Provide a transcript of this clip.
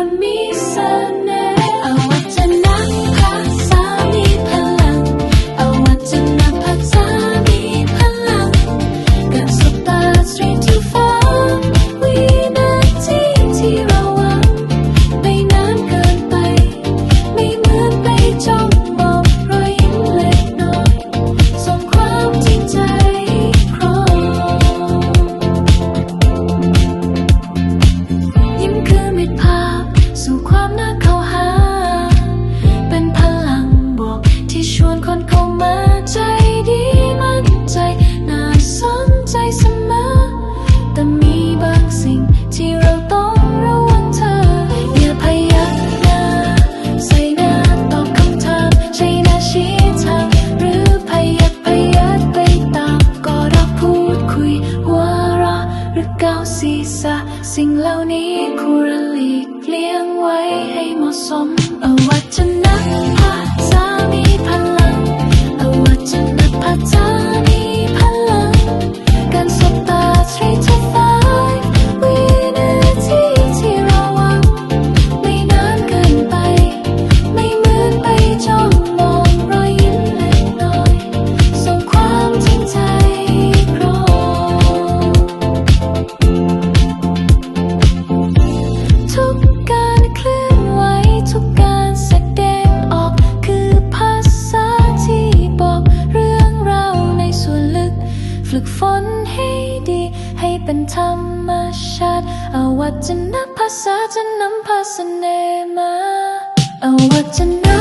On me. สิ่งเหล่านี้ควรหลีกเลี่ยงไว้ให้เหมาะสมเอาวัจน กฝนให้ดี ให้เป็นธรรมชาติอาวัจนภาษาจะนำภาเสน่ห์มาอาวัจนะ